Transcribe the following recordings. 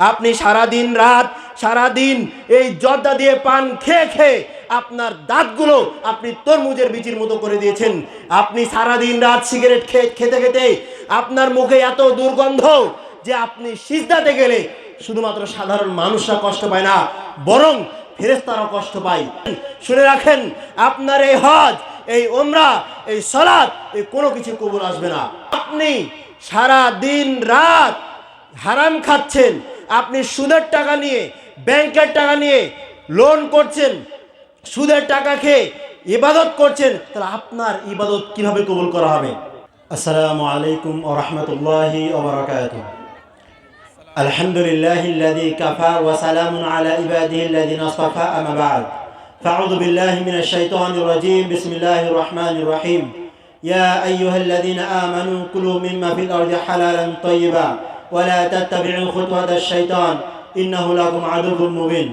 আপনি সারা দিন রাত সারা দিন এই জর্দা দিয়ে পান খেয়ে খেয়ে আপনার দাঁতগুলো আপনি তরমুজের বিচির মতো করে দিয়েছেন। আপনি সারা দিন রাত সিগারেট খেয়ে, খেতে খেতে আপনার মুখে এত দুর্গন্ধ যে আপনি সিজদাতে গেলে শুধুমাত্র সাধারণ মানুষরা কষ্ট পায় না, বরং ফেরেস্তারাও কষ্ট পায়। শুনে রাখেন, আপনার এই হজ, এই ওমরা এই সলাদ এই কোনো কিছু কবুল আসবে না। আপনি সারা দিন রাত হারাম খাচ্ছেন আপনি সুদের টাকা নিয়ে ব্যাংকের টাকা নিয়ে লোন করছেন সুদের টাকা খেয়ে ইবাদত করছেন তাহলে আপনার ইবাদত কিভাবে কবুল করা হবে السلام عليكم ورحمة الله وبركاته الحمد لله الذي كفى وسلام على عباده الذين اصطفى أما بعد فأعوذ بالله من الشيطان الرجيم بسم الله الرحمن الرحيم يا أيها الذين آمنوا كلوا مما في الأرض حلالا طيبا ولا تتبعوا خطوات الشيطان إنه لكم عدو مبين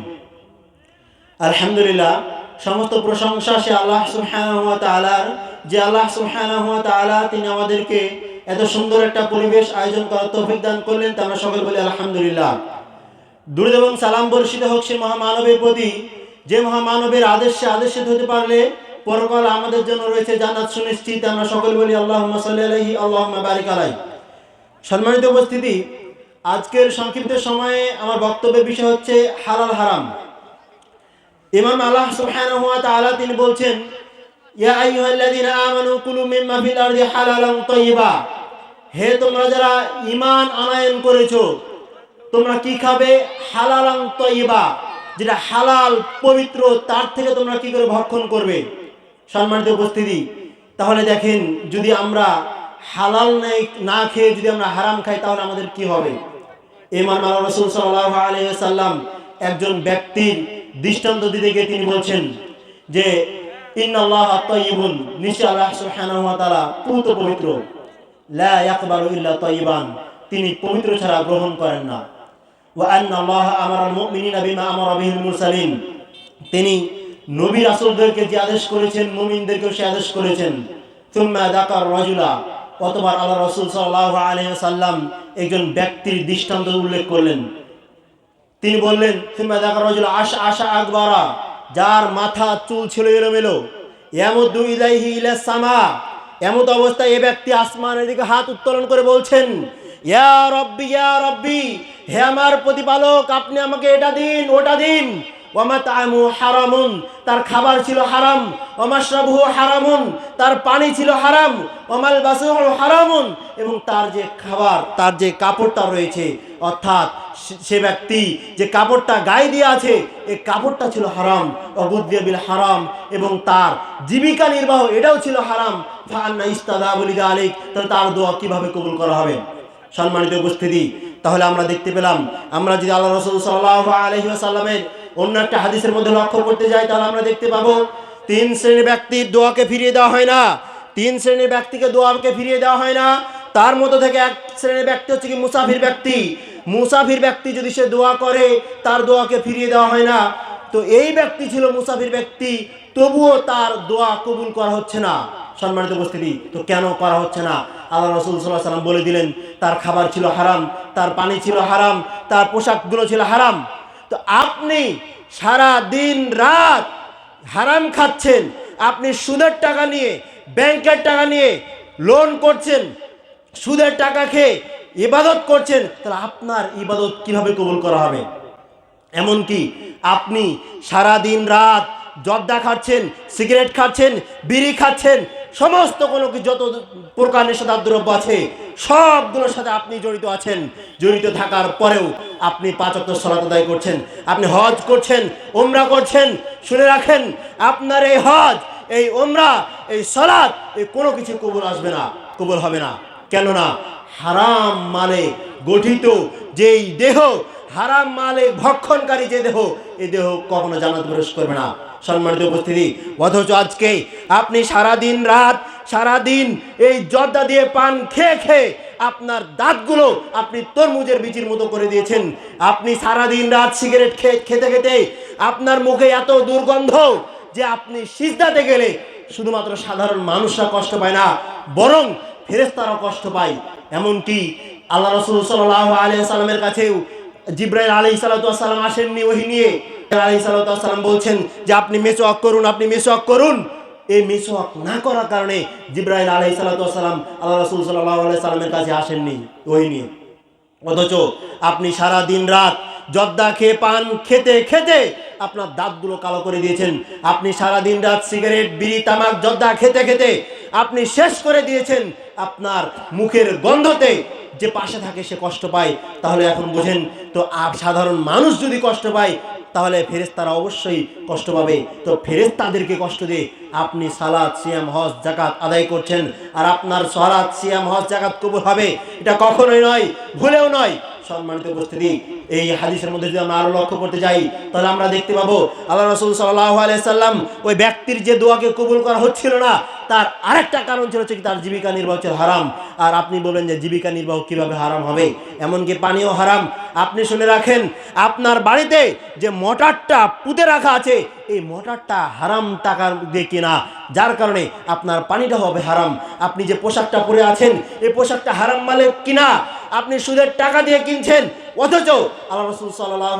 আলহামদুলিল্লাহ সমস্ত প্রশংসা সে আল্লাহ সুবহানাহু ওয়া তাআলার যে আল্লাহ সুবহানাহু ওয়া তাআলা তিনি আমাদেরকে এত সুন্দর একটা পরিবেশ আয়োজন করার তৌফিক দান করলেন তা আমরা সকল বলি আলহামদুলিল্লাহ দুরুদ এবং সালাম বর্ষিত হোক সে মহামানবের প্রতি যে মহামানবের আদেশে আদেশিত হতে পারলে পরকাল আমাদের জন্য রয়েছে জান্নাত সুনিশ্চিত আমরা সকল বলি আল্লাহুম্মা সাল্লি আলাইহি আল্লাহুম্মা বারিক আলাইহি সম্মানিত উপস্থিতি, আজকের সংক্ষিপ্ত সময়ে আমার বক্তব্যের বিষয় হচ্ছে হালাল হারাম। ইমাম আল্লাহ সুবহানাহু ওয়া তাআলা তিনি বলছেন, ইয়া আইয়ুহাল্লাযীনা আমানু কুলু মিম্মা ফিল আরদি হালালান তাইয়্যিবা হে তোমরা যারা ঈমান আনয়ন করেছ, তোমরা কি খাবে? হালালান তাইয়্যিবা যেটা হালাল, পবিত্র, তার থেকে তোমরা কি করে ভক্ষণ করবে? সম্মানিত উপস্থিতি, তাহলে দেখেন যদি আমরা হালাল নেই, না খেয়ে যদি আমরা হারাম খাই, তাহলে আমাদের কি হবে? ইমাম আল্লাহ রসুল সাল্লাহ একজন ব্যক্তির দৃষ্টান্ত দিতে গিয়ে তিনি বলছেন যে পবিত্র তিনি পবিত্র ছাড়া গ্রহণ করেন না। তিনি নবী রাসূলদেরকে যে আদেশ করেছেন, মুমিনদেরকেও সে আদেশ করেছেন। তুম্মা দাকার রাজুলা অতবার আল্লাহ রসুল সাল্লাল্লাহু আলাইহি সাল্লাম একজন ব্যক্তির দৃষ্টান্ত উল্লেখ করলেন। তিনি বললেন দেখা রজুল আশা আশা আকবরা, যার মাথা, চুল ছিল এলোমেলো এমদু ইলাইহি ইলাস সামা, এমত অবস্থায় এ ব্যক্তি আসমানের দিকে হাত উত্তোলন করে বলছেন, ইয়া রব্বি ইয়া রব্বি, হে আমার প্রতিপালক, আপনি আমাকে এটা দিন, ওটা দিন তার খাবার ছিল হারাম। ওমাশরাবহু হারামুন, তার পানি ছিল হারাম। ওমাল বাসুহু হারামুন, এবং তার যে খাবার, তার যে কাপড়টা রয়েছে, অর্থাৎ সে- ব্যক্তি যে কাপড়টা গায়ে দিয়ে আছে এই কাপড়টা ছিল হারাম। অবুদ্দিয়া বিল হারাম, এবং তার জীবিকা নির্বাহ এটাও ছিল হারাম। ফান্না ইস্তাদা আলিক তাহলে তার দোয়া কীভাবে কবুল করা হবে? সম্মানিত উপস্থিতি, তাহলে আমরা দেখতে পেলাম, আমরা যদি আল্লাহ রসুল সাল্লাহ আলহি সাল্লামের অন্য একটা হাদিসের মধ্যে লক্ষ্য করতে যাই, তাহলে আমরা দেখতে পাবো, তিন শ্রেণির ব্যক্তির দোয়াকে ফিরিয়ে দেওয়া হয় না। তিন শ্রেণির ব্যক্তিকে দোয়াকে ফিরিয়ে দেওয়া হয় না। তার মধ্যে থেকে এক শ্রেণির ব্যক্তি হচ্ছে কি মুসাফির ব্যক্তি। মুসাফির ব্যক্তি যদি সে দোয়া করে, তার দোয়াকে ফিরিয়ে দেওয়া হয় না। তো এই ব্যক্তি ছিল মুসাফির ব্যক্তি, তবুও তার দোয়া কবুল করা হচ্ছে না। সম্মানিত উপস্থিতি, তো কেন করা হচ্ছে না? আল্লাহ রসুল সাল্লাহ সাল্লাম বলে দিলেন, তার খাবার ছিল হারাম, তার পানি ছিল হারাম, তার পোশাকগুলো ছিল হারাম। তো আপনি সারা দিন রাত হারাম খাচ্ছেন, আপনি সুদের টাকা নিয়ে, ব্যাংকের টাকা নিয়ে লোন করছেন, সুদের টাকা খেয়ে ইবাদত করছেন, তাহলে আপনার ইবাদত কীভাবে কবুল করা হবে? এমনকি আপনি সারা দিন রাত জর্দা খাচ্ছেন, সিগারেট খাচ্ছেন, বিড়ি খাচ্ছেন সমস্ত কোনো যত প্রকার নেশাদার আছে, সবগুলোর সাথে আপনি জড়িত আছেন। জড়িত থাকার পরেও আপনি পাঁচক্ত সলাত আদায় করছেন, আপনি হজ করছেন ওমরা করছেন, শুনে রাখেন, আপনার এই হজ, এই ওমরা এই সলাৎ এই কোনো কিছু কবুল আসবে না, কবুল হবে না। কেননা হারাম মানে গঠিত যেই দেহ হারাম মালে ভক্ষণকারী যে দেহ এই দেহ কখনো জানাত প্রবেশ করবে না। সম্মানিত উপস্থিতি, অথচ আজকে আপনি সারা দিন রাত সারা দিন এই জর্দা দিয়ে পান খেয়ে খেয়ে আপনার দাঁতগুলো আপনি তরমুজের বিচির মতো করে দিয়েছেন। আপনি সারা দিন রাত সিগারেট খেয়ে, খেতে খেতে আপনার মুখে এত দুর্গন্ধ যে আপনি সিজদাতে গেলে শুধুমাত্র সাধারণ মানুষরা কষ্ট পায় না, বরং ফেরেস্তারাও কষ্ট পায়। এমনকি আল্লাহ রসুল সাল্লাহ আলিয়া সাল্লামের কাছেও জিব্রাইল আলী সালাতাম আসেননি ওহি নিয়ে। আলী সালাতাম বলছেন যে, আপনি মেসোয়াক করুন, আপনি মেসোয়াক করুন। এই মেসোয়াক না করার কারণে জিব্রাইল আলী সালাতাম আল্লাহ রসুল সাল্লাহ সাল্লামের কাছে আসেননি ওহি নিয়ে। অথচ আপনি সারা দিন রাত জর্দা খেয়ে পান, খেতে খেতে আপনার দাঁতগুলো কালো করে দিয়েছেন। আপনি সারা দিন রাত সিগারেট, বিড়ি, তামাক, জর্দা খেতে খেতে আপনি শেষ করে দিয়েছেন। আপনার মুখের গন্ধতে যে পাশে থাকে সে কষ্ট পায়, তাহলে এখন বুঝেন তো সাধারণ মানুষ যদি কষ্ট পায়, তাহলে ফেরেস্তারা অবশ্যই কষ্ট পাবে। তো ফেরেস্তাদেরকে কষ্ট দিয়ে আপনি সালাদ সিয়াম, হজ জাকাত আদায় করছেন, আর আপনার সালাদ সিয়াম, হজ জাকাত কবুল হবে। এটা কখনোই নয়, ভুলেও নয়। সম্মানিত উপস্থিতি। এই হাদিসের মধ্যে যদি আমরা আরও লক্ষ্য করতে যাই, তাহলে আমরা দেখতে পাবো আল্লাহ রসুল সাল্লাহ সাল্লাম ওই ব্যক্তির যে দোয়াকে কবুল করা হচ্ছিল না, তার আরেকটা কারণ ছিল হচ্ছে তার জীবিকা নির্বাহ ছিল হারাম। আর আপনি বলেন যে জীবিকা নির্বাহ কীভাবে হারাম হবে? এমনকি পানিও হারাম। আপনি শুনে রাখেন, আপনার বাড়িতে যে মোটরটা পুঁতে রাখা আছে, এই মোটরটা হারাম টাকার দিয়ে কেনা। যার কারণে আপনার পানিটা হবে হারাম। আপনি যে পোশাকটা পরে আছেন, এই পোশাকটা হারাম মালে কিনা? আপনি সুদের টাকা দিয়ে কিনছেন অথচ আল্লাহ রসুল সাল্লাহ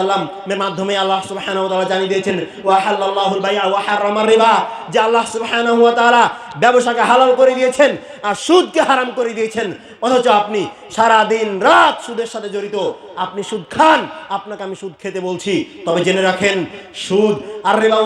সাল্লামের মাধ্যমে আল্লাহ সুবহানাহু ওয়া তাআলা জানিয়ে দিয়েছেন, ওয়া হাল্লাল্লাহুল বাইআ ওয়া হারামার রিবা যে আল্লাহ সুবহানাহু ওয়া তাআলা ব্যবসাকে হালাল করে দিয়েছেন আর সুদকে হারাম করে দিয়েছেন। অথচ আপনি সারা দিন রাত সুদের সাথে জড়িত, আপনি সুদ খান, আপনাকে আমি সুদ খেতে বলছি। তবে জেনে রাখেন, সুদ, আর রেবা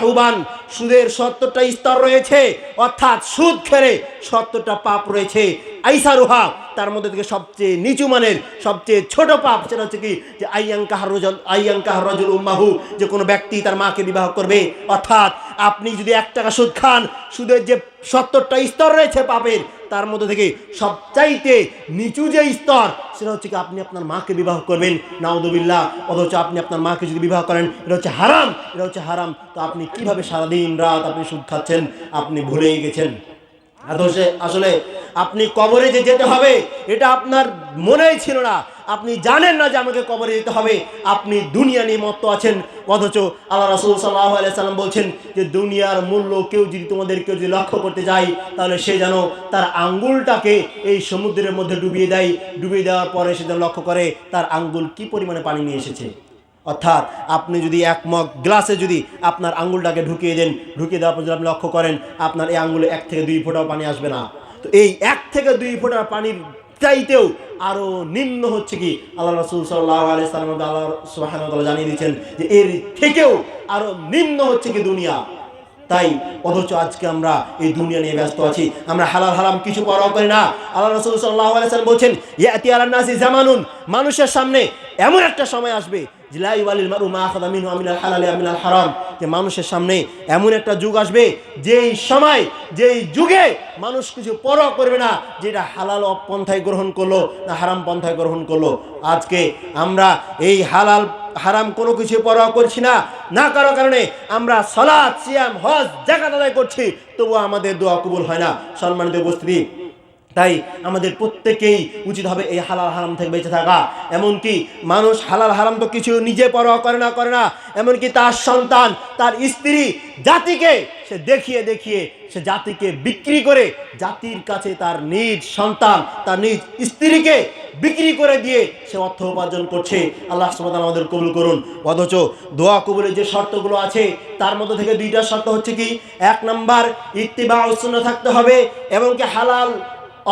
হুবান, সুদের সত্তরটা স্তর রয়েছে, অর্থাৎ সুদ খেলে সত্তরটা পাপ রয়েছে। আইসারুহা, তার মধ্যে থেকে সবচেয়ে নিচু মানের, সবচেয়ে ছোট পাপ, সেটা হচ্ছে কি? যে আইয়াঙ্কাহার রজল আইয়াঙ্কাহার রজল উম্মাহু, যে কোনো ব্যক্তি তার মাকে বিবাহ করবে। অর্থাৎ আপনি যদি এক টাকা সুদ খান, সুদের যে সত্তরটা স্তর রয়েছে পাপের, তার মধ্যে থেকে সবচাইতে নিচু যে স্তর, সেটা হচ্ছে কি আপনি আপনার মাকে বিবাহ করবেন। নাউদুবিল্লাহ অথচ আপনি আপনার মাকে যদি বিবাহ করেন, এটা হচ্ছে হারাম, এটা হচ্ছে হারাম। তো আপনি কীভাবে সারাদিন রাত আপনি সুদ খাচ্ছেন? আপনি ভুলেই গেছেন। আসলে আপনি কবরে যে যেতে হবে, এটা আপনার মনেই ছিল না। আপনি জানেন না যে আমাকে কবরে যেতে হবে। আপনি দুনিয়া নিয়ে মত্ত আছেন, অথচ আল্লাহ রাসুল সাল্লাহ সাল্লাম বলছেন যে, দুনিয়ার মূল্য কেউ যদি তোমাদের কেউ যদি লক্ষ্য করতে যায়, তাহলে সে যেন তার আঙ্গুলটাকে এই সমুদ্রের মধ্যে ডুবিয়ে দেয়। ডুবিয়ে দেওয়ার পরে সে যেন লক্ষ্য করে তার আঙ্গুল কি পরিমাণে পানি নিয়ে এসেছে। অর্থাৎ আপনি যদি এক মগ গ্লাসে যদি আপনার আঙ্গুলটাকে ঢুকিয়ে দেন, ঢুকিয়ে দেওয়ার পর যদি আপনি লক্ষ্য করেন, আপনার এই আঙ্গুলে এক থেকে দুই ফোঁটাও পানি আসবে না। এই এক থেকে দুই ফোঁটা পানির চাইতেও আরও নিম্ন হচ্ছে কি? আল্লাহ রসুল সাল্লাহ আল্লাহ জানিয়ে দিচ্ছেন যে এর থেকেও আরও নিম্ন হচ্ছে কি দুনিয়া। তাই অথচ আজকে আমরা এই দুনিয়া নিয়ে ব্যস্ত আছি। আমরা হালাল হারাম কিছু পরোয়া করি না। আল্লাহ রসুল সাল্লাহ আলাইসাল্লাম বলছেন, ইয়াতি আল্লাহ জামানুন, মানুষের সামনে এমন একটা সময় আসবে, যে লা ইউয়ালিল মারু মা আখাযা মিনহু আমিনাল হালালি আমিনাল হারাম। যে মানুষের সামনে এমন একটা যুগ আসবে, যেই সময়, যেই যুগে মানুষ কিছু পরোয়া করবে না, যেটা হালাল পন্থায় গ্রহণ করল না হারাম পন্থায় গ্রহণ করল। আজকে আমরা এই হালাল, হারাম কোনো কিছু পরোয়া করছি না না করার কারণে আমরা সলাদ সিয়াম, হজ জাকাত আদায় করছি, তবুও আমাদের দোয়া কবুল হয় না। সম্মানিত উপস্থিতি তাই আমাদের প্রত্যেকেই উচিত হবে এই হালাল হারাম থেকে বেঁচে থাকা। এমনকি মানুষ হালাল হারাম তো কিছু নিজে পরোয়া করে না করে না। এমনকি তার সন্তান, তার স্ত্রী, জাতিকে সে দেখিয়ে দেখিয়ে সে জাতিকে বিক্রি করে, জাতির কাছে তার নিজ সন্তান, তার নিজ স্ত্রীকে বিক্রি করে দিয়ে সে অর্থ উপার্জন করছে। আল্লাহ সুবহানাহু আমাদের কবুল করুন। অথচ দোয়া কবুলের যে শর্তগুলো আছে, তার মধ্যে থেকে দুইটা শর্ত হচ্ছে কি? এক নাম্বার, ইত্তিবা উসুন্না থাকতে হবে, এবং কি হালাল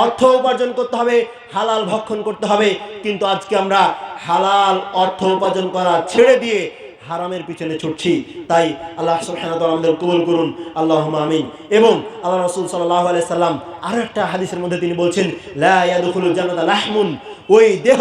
অর্থ উপার্জন করতে হবে, হালাল ভক্ষণ করতে হবে। কিন্তু আজকে আমরা হালাল অর্থ উপার্জন করা ছেড়ে দিয়ে হারামের পিছনে ছুটছি। তাই আল্লাহ আমাদের কবুল করুন। আল্লাহুম্মা আমিন। এবং আল্লাহ রাসূল সাল্লাল্লাহু আলাইহি সাল্লাম একটা হাদিসের মধ্যে তিনি বলছেন, লা লাহমুন। ওই দেহ,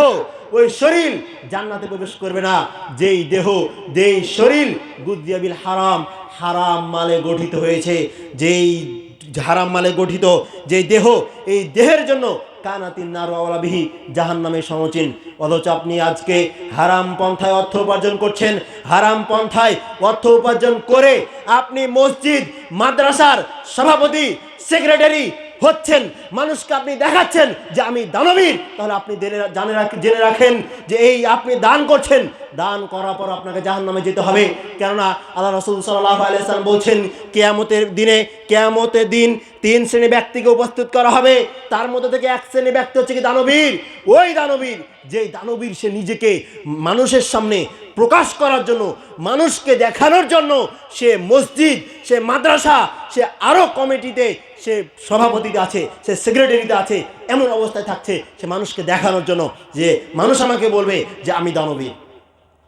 ওই শরীর জান্নাতে প্রবেশ করবে না। যেই দেহ, যেই শরীর গুদ্দিয়াবিল হারাম হারাম মালে গঠিত হয়েছে। যেই হারাম মালে গঠিত। যে দেহ, এই দেহের জন্য কানাতিন নারওয়ালাবিহি জাহান নামে সমচীন। অথচ আপনি আজকে হারাম পন্থায় অর্থ উপার্জন করছেন। হারাম পন্থায় অর্থ উপার্জন করে আপনি মসজিদ, মাদ্রাসার সভাপতি, সেক্রেটারি হচ্ছেন, মানুষকে আপনি দেখাচ্ছেন যে আমি দানবীর। তাহলে আপনি জেনে জানে রাখ- জেনে রাখেন যে এই আপনি দান করছেন। দান করার পর আপনাকে জাহান নামে যেতে হবে। কেননা আল্লাহ রসুল সাল্লাহ আলিয়াল্লাম বলছেন, কেয়ামতের দিনে, কেয়ামতের দিন তিন শ্রেণি ব্যক্তিকে উপস্থিত করা হবে। তার মধ্যে থেকে এক শ্রেণি ব্যক্তি হচ্ছে কি দানবীর? ওই দানবীর, যেই দানবীর সে নিজেকে মানুষের সামনে প্রকাশ করার জন্য, মানুষকে দেখানোর জন্য সে মসজিদ, সে মাদ্রাসা, সে আরও কমিটিতে সে সভাপতিতে আছে, সে সেক্রেটারিতে আছে, এমন অবস্থায় থাকছে সে মানুষকে দেখানোর জন্য যে মানুষ আমাকে বলবে যে আমি দানবীর।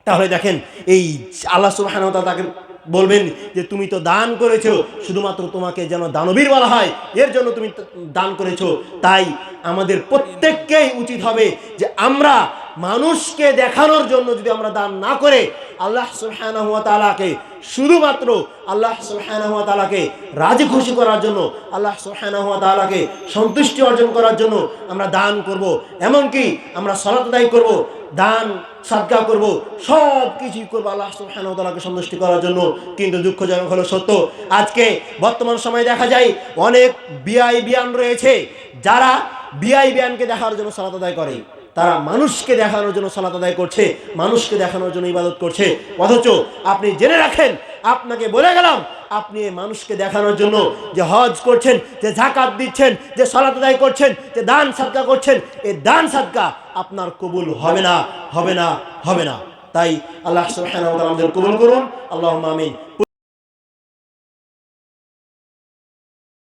তাহলে দেখেন, এই আল্লাহ তাআলা তাকে বলবেন যে তুমি তো দান করেছ, শুধুমাত্র তোমাকে যেন দানবীর বলা হয়, এর জন্য তুমি দান করেছ। তাই আমাদের প্রত্যেককেই উচিত হবে যে আমরা মানুষকে দেখানোর জন্য যদি আমরা দান না করে, আল্লাহ তাআলাকে শুধুমাত্র আল্লাহ সুবহানাহু ওয়া তাআলাকে রাজি খুশি করার জন্য, আল্লাহ সুবহানাহু ওয়া তাআলাকে সন্তুষ্টি অর্জন করার জন্য আমরা দান করব। এমনকি আমরা সালাত আদায় করব, দান, সাদকা করব সব কিছুই করব আল্লাহ ওয়া সন্তুষ্টি করার জন্য। কিন্তু দুঃখজনক হলো সত্য, আজকে বর্তমান সময়ে দেখা যায় অনেক বিআই বিয়ান রয়েছে, যারা বিআই বিয়ানকে দেখার জন্য সালাত করে। তারা মানুষকে দেখানোর জন্য সালাত আদায় করছে, মানুষকে দেখানোর জন্য ইবাদত করছে। অথচ আপনি জেনে রাখেন, আপনাকে বলে গেলাম, আপনি মানুষকে দেখানোর জন্য যে হজ করছেন, যে জাকাত দিচ্ছেন, যে সালাত আদায় করছেন, যে দান সাদকা করছেন এই দান সাদকা আপনার কবুল হবে না হবে না হবে না। তাই আল্লাহ আমাদের কবুল করুন। আল্লাহ আমিন।